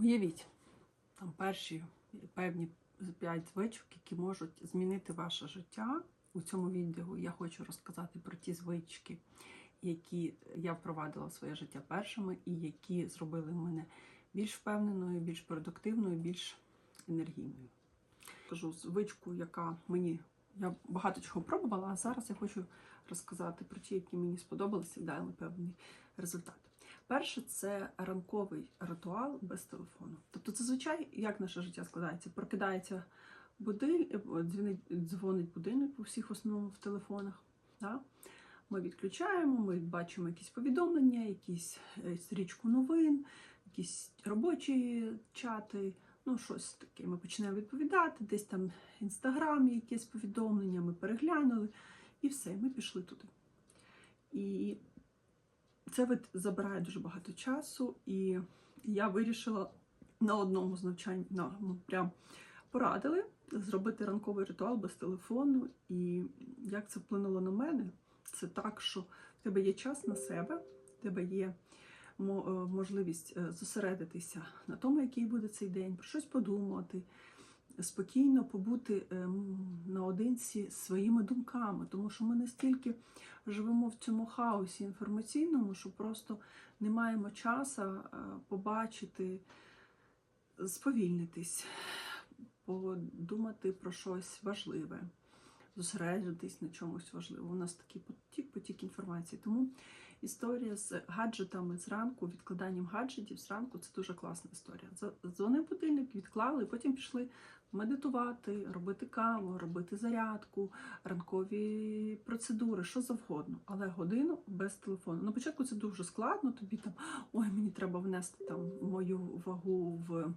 Уявіть, там перші певні п'ять звичок, які можуть змінити ваше життя. У цьому відео я хочу розказати про ті звички, які я впровадила в своє життя першими, і які зробили мене більш впевненою, більш продуктивною, більш енергійною. Кажу звичку, яка мені я багато чого пробувала, а зараз я хочу розказати про ті, які мені сподобалися і дали певний результат. Перше це ранковий ритуал без телефону. Тобто, зазвичай як наше життя складається? Прокидається будиль, дзвонить, дзвонить будильник у всіх основному в телефонах. Да? Ми відключаємо, ми бачимо якісь повідомлення, якісь е, стрічку новин, якісь робочі чати. Ну, щось таке. Ми починаємо відповідати, десь там в інстаграмі якесь повідомлення, ми переглянули, і все, ми пішли туди. І це забирає дуже багато часу, і я вирішила на одному з навчань, на, ну, прям порадили зробити ранковий ритуал без телефону. І як це вплинуло на мене, це так, що в тебе є час на себе, в тебе є е, можливість е, зосередитися на тому, який буде цей день, про щось подумати, спокійно побути ем, наодинці своїми думками, тому що ми настільки живемо в цьому хаосі інформаційному, що просто не маємо часу е, побачити, сповільнитись, подумати про щось важливе, зосередитись на чомусь важливому. У нас такий потік, потік інформації. Тому історія з гаджетами зранку, відкладанням гаджетів зранку це дуже класна історія. Дз- Дзвонив будильник, відклали, потім пішли медитувати, робити каву, робити зарядку, ранкові процедури, що завгодно, але годину без телефону. На початку це дуже складно. Тобі там ой, мені треба внести там мою вагу в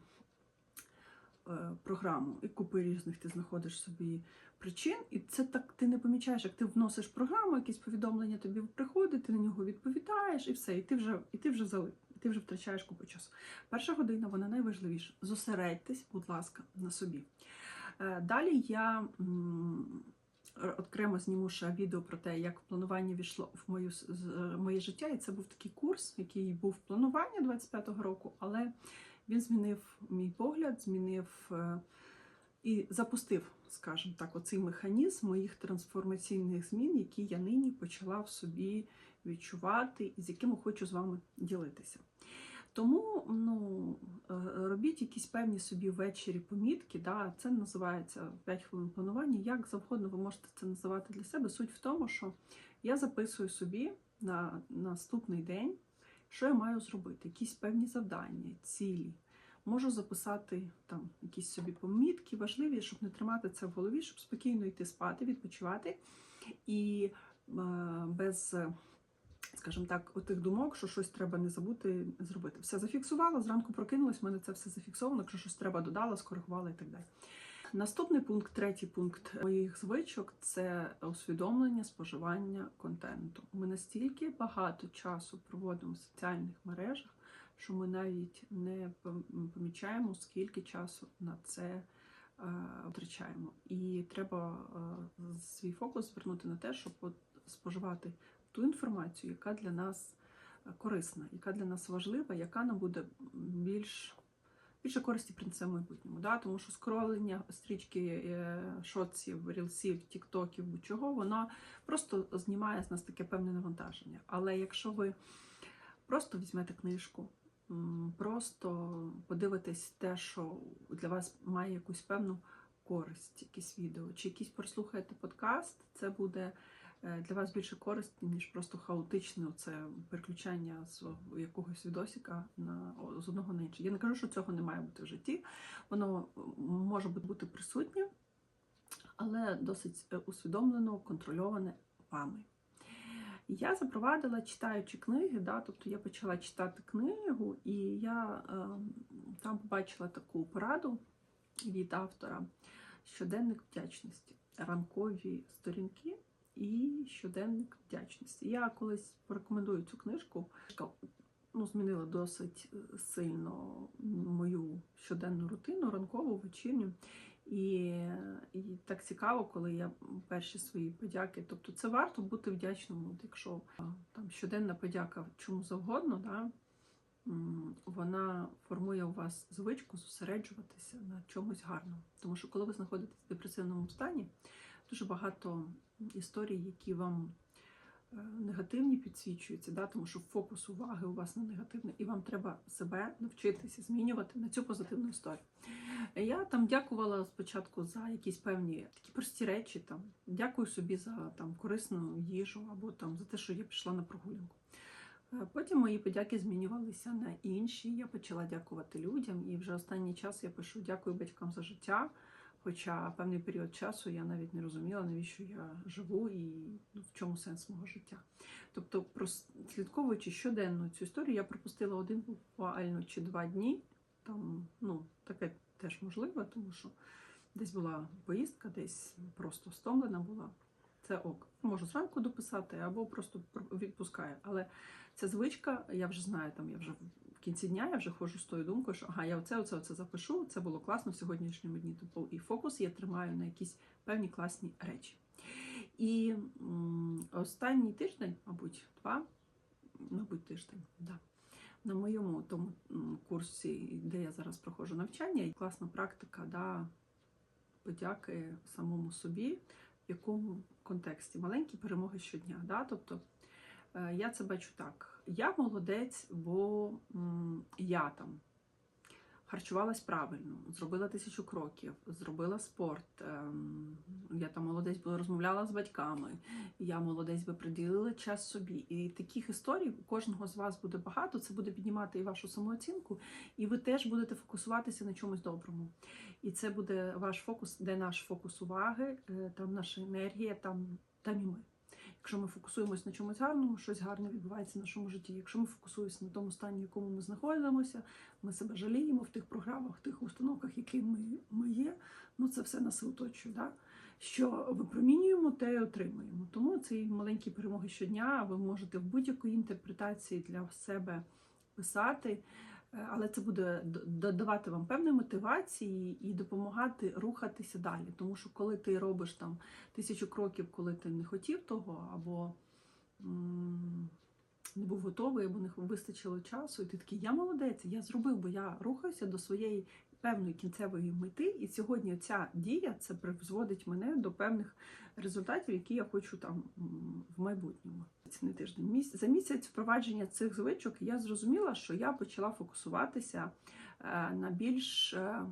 е, програму, і купи різних ти знаходиш собі причин, і це так ти не помічаєш, як ти вносиш програму, якесь повідомлення тобі приходить, ти на нього відповідаєш, і все, і ти вже і ти вже залип, і ти вже втрачаєш купу часу. Перша година вона найважливіша. Зосередьтесь, будь ласка, на собі. Е, Далі я окремо зніму ще відео про те, як планування війшло в мою з- моє життя. І це був такий курс, який був планування 25-го року, але він змінив мій погляд, змінив е, і запустив, скажімо так, оцей механізм моїх трансформаційних змін, які я нині почала в собі відчувати і з якими хочу з вами ділитися. Тому ну, е, робіть якісь певні собі ввечері помітки. Да? Це називається 5 хвилин планування. Як завгодно ви можете це називати для себе. Суть в тому, що я записую собі на наступний день, що я маю зробити, якісь певні завдання, цілі. Можу записати там якісь собі помітки, важливі, щоб не тримати це в голові, щоб спокійно йти спати, відпочивати і е, без, скажімо так, отих думок, що щось треба не забути зробити. Все зафіксувала, зранку прокинулась, в мене це все зафіксовано, якщо щось треба додала, скоригувала і так далі. Наступний пункт, третій пункт моїх звичок це усвідомлення споживання контенту. Ми настільки багато часу проводимо в соціальних мережах, що ми навіть не помічаємо, скільки часу на це е, втрачаємо. І треба е, свій фокус звернути на те, щоб споживати ту інформацію, яка для нас е, корисна, яка для нас важлива, яка нам буде більш більше користі принесе в майбутньому. Да? Тому що скролення стрічки е, шотсів, рілсів, тіктоків, будь-чого, вона просто знімає з нас таке певне навантаження. Але якщо ви просто візьмете книжку, просто подивитесь те, що для вас має якусь певну користь, якісь відео, чи якийсь прослухаєте подкаст, це буде для вас більше користі, ніж просто хаотичне це переключання з якогось відосика на з одного на інший. Я не кажу, що цього не має бути в житті. Воно може бути присутнє, але досить е, усвідомлено, контрольоване вами. Я запровадила читаючи книги, да, тобто я почала читати книгу, і я е, там побачила таку пораду від автора щоденник вдячності, ранкові сторінки і щоденник вдячності. Я колись порекомендую цю книжку. Ну, змінила досить е, сильно мою щоденну рутину, ранкову, вечірню. І, і так цікаво, коли я перші свої подяки. Тобто це варто бути вдячним, от якщо там щоденна подяка чому завгодно, да, вона формує у вас звичку зосереджуватися на чомусь гарному. Тому що коли ви знаходитесь в депресивному стані, дуже багато історій, які вам е, негативні підсвічуються, да, тому що фокус уваги у вас на негативне, і вам треба себе навчитися змінювати на цю позитивну історію. Я там дякувала спочатку за якісь певні такі прості речі. Там дякую собі за там корисну їжу або там за те, що я пішла на прогулянку. Е, Потім мої подяки змінювалися на інші. Я почала дякувати людям, і вже останній час я пишу дякую батькам за життя. Хоча певний період часу я навіть не розуміла, навіщо я живу і ну, в чому сенс мого життя. Тобто, прослідковуючи щоденно цю історію, я пропустила один буквально чи два дні. Там ну таке теж можливо, тому що десь була поїздка, десь просто стомлена була. Це ок. Можу зранку дописати або просто про- відпускаю. Але ця звичка, я вже знаю, там я вже кінці дня я вже ходжу з тою думкою, що ага, я оце, оце, оце запишу. Це було класно в сьогоднішньому дні. Тобто і фокус я тримаю на якісь певні класні речі. І останній тиждень, мабуть, два, мабуть, тиждень, да. На моєму тому курсі, де я зараз проходжу навчання, і класна практика да, подяки самому собі, в якому контексті маленькі перемоги щодня. Да? Тобто е, я це бачу так: я молодець, бо я там харчувалась правильно, зробила тисячу кроків, зробила спорт. ем, Я там молодець, бо розмовляла з батьками. Я молодець би приділила час собі. І таких історій у кожного з вас буде багато. Це буде піднімати і вашу самооцінку, і ви теж будете фокусуватися на чомусь доброму. І це буде ваш фокус, де наш фокус уваги, е, там наша енергія, там, там і ми. Якщо ми фокусуємось на чомусь гарному, щось гарне відбувається в нашому житті. Якщо ми фокусуємося на тому стані, в якому ми знаходимося, ми себе жаліємо в тих програмах, в тих установках, які ми, ми є. Ну це все нас оточує. Да? Що випромінюємо, те й отримуємо. Тому ці маленькі перемоги щодня ви можете в будь-якій інтерпретації для себе писати. Е, Але це буде додавати вам певної мотивації і допомагати рухатися далі. Тому що коли ти робиш там тисячу кроків, коли ти не хотів того, або не був готовий, або не вистачило часу, і ти такий, я молодець, я зробив, бо я рухаюся до своєї певної кінцевої мети, і сьогодні ця дія це призводить мене до певних результатів, які я хочу там в майбутньому. Не тиждень. За місяць впровадження цих звичок я зрозуміла, що я почала фокусуватися е, на більш е,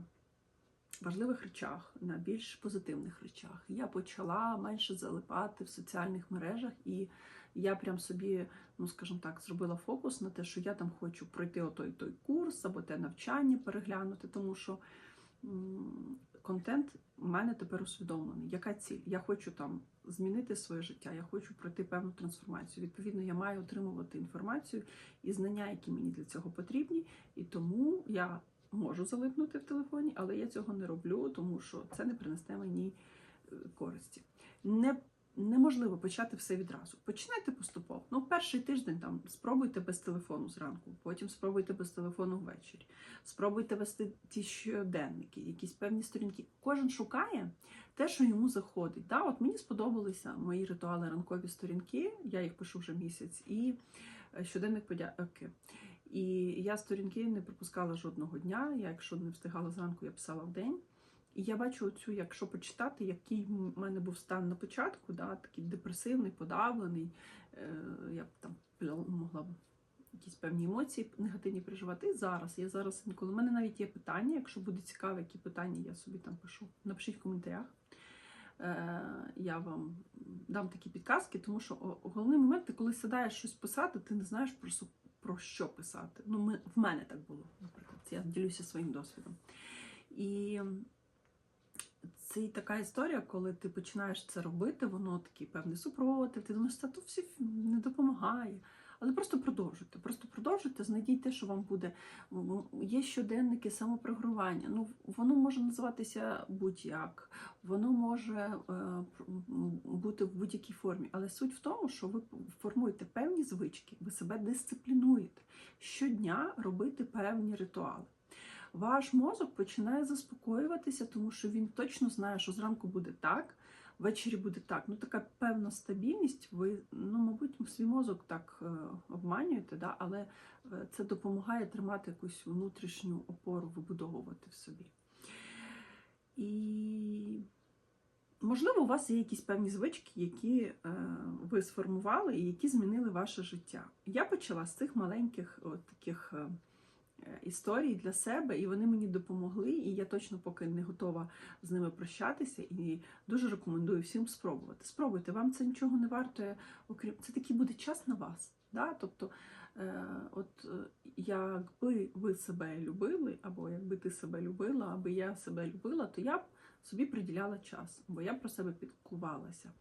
важливих речах, на більш позитивних речах. Я почала менше залипати в соціальних мережах, і я прям собі, ну скажімо так, зробила фокус на те, що я там хочу пройти отой той курс або те навчання переглянути, тому що контент у мене тепер усвідомлений. Яка ціль? Я хочу там змінити своє життя, я хочу пройти певну трансформацію. Відповідно, я маю отримувати інформацію і знання, які мені для цього потрібні, і тому я можу залипнути в телефоні, але я цього не роблю, тому що це не принесе мені е, користі. Не Неможливо почати все відразу. Починайте поступово. Ну, перший тиждень там спробуйте без телефону зранку, потім спробуйте без телефону ввечері. Спробуйте вести ті щоденники, якісь певні сторінки. Кожен шукає те, що йому заходить. Да? От мені сподобалися мої ритуали ранкові сторінки, я їх пишу вже місяць, і е, щоденник подяки. І я сторінки не пропускала жодного дня. Я, якщо не встигала зранку, я писала в день. І я бачу оцю, якщо почитати, який в мене був стан на початку, да, такий депресивний, подавлений. Е, я б там могла б якісь певні емоції негативні переживати. Зараз. Я зараз інколи. У мене навіть є питання. Якщо буде цікаво, які питання я собі там пишу. Напишіть в коментарях. Е, я вам дам такі підказки, тому що головний момент, ти коли сідаєш щось писати, ти не знаєш про, що писати. Ну, ми, в мене так було, наприклад. Я ділюся своїм досвідом. І це і така історія, коли ти починаєш це робити, воно такий певний супротив, ти думаєш, та то всі не допомагає. Але просто продовжуйте, просто продовжуйте, знайдіть те, що вам буде. Є щоденники самопрогравання. Ну, воно може називатися будь-як, воно може е, бути в будь-якій формі. Але суть в тому, що ви формуєте певні звички, ви себе дисциплінуєте. Щодня робити певні ритуали ваш мозок починає заспокоюватися, тому що він точно знає, що зранку буде так. Ввечері буде так. Ну, така певна стабільність. Ви, ну, мабуть, свій мозок так е, обманюєте, да? але е, це допомагає тримати якусь внутрішню опору, вибудовувати в собі. І можливо, у вас є якісь певні звички, які е, ви сформували і які змінили ваше життя. Я почала з цих маленьких от таких е, е, для себе, і вони мені допомогли. І я точно поки не готова з ними прощатися. І дуже рекомендую всім спробувати. Спробуйте, вам це нічого не вартує, окрім це такий буде час на вас. Да? Тобто, е, от е, якби ви себе любили, або якби ти себе любила, аби я себе любила, то я б собі приділяла час, бо я про себе підклувалася.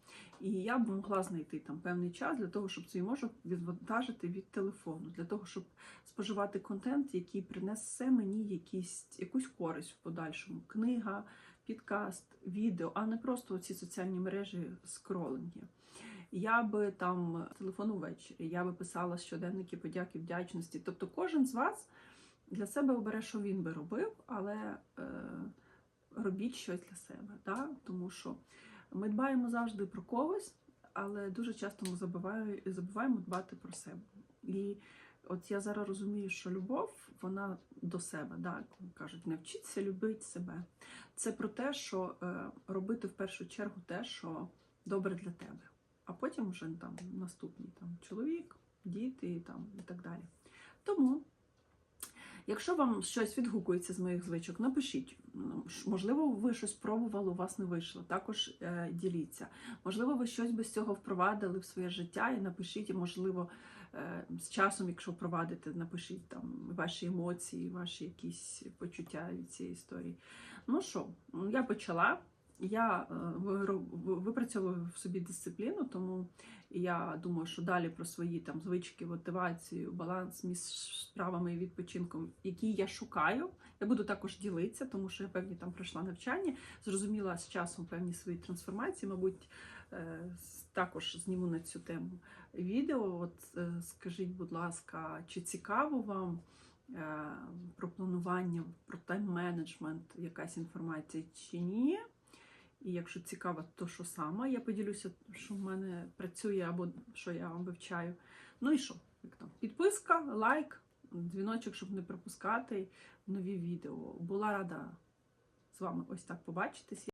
І я б могла знайти там певний час для того, щоб свій мозок відвантажити від телефону, для того, щоб споживати контент, який принесе мені якісь, якусь користь в подальшому. Книга, підкаст, відео, а не просто ці соціальні мережі скролинги. Я би там телефон увечері, я би писала щоденники подяки, вдячності. Тобто кожен з вас для себе обере, що він би робив, але е, робіть щось для себе. Да? Тому що ми дбаємо завжди про когось, але дуже часто ми забуваємо, забуваємо дбати про себе. І от я зараз розумію, що любов, вона до себе, да? Кажуть, не вчіться любити себе. Це про те, що е, робити в першу чергу те, що добре для тебе а потім вже там наступний там, чоловік, діти там, і так далі. Тому, якщо вам щось відгукується з моїх звичок, напишіть. Ну, Можливо, ви щось пробували, у вас не вийшло. Також е, діліться. Можливо, ви щось без цього впровадили в своє життя і напишіть, і, можливо, е, з часом, якщо впровадите, напишіть там ваші емоції, ваші якісь почуття від цієї історії. Ну що, я почала. Я е, випрацьовую в собі дисципліну, тому я думаю, що далі про свої там звички, мотивацію, баланс між справами і відпочинком, які я шукаю. Я буду також ділитися, тому що я певні там пройшла навчання, зрозуміла з часом певні свої трансформації. Мабуть, е, також зніму на цю тему відео. От е, скажіть, будь ласка, чи цікаво вам? Про планування, про тайм-менеджмент, якась інформація чи ні. І якщо цікаво, то що саме, я поділюся, що в мене працює або що я вам вивчаю. Ну і що? Як там? Підписка, лайк, дзвіночок, щоб не пропускати нові відео. Була рада з вами ось так побачитись.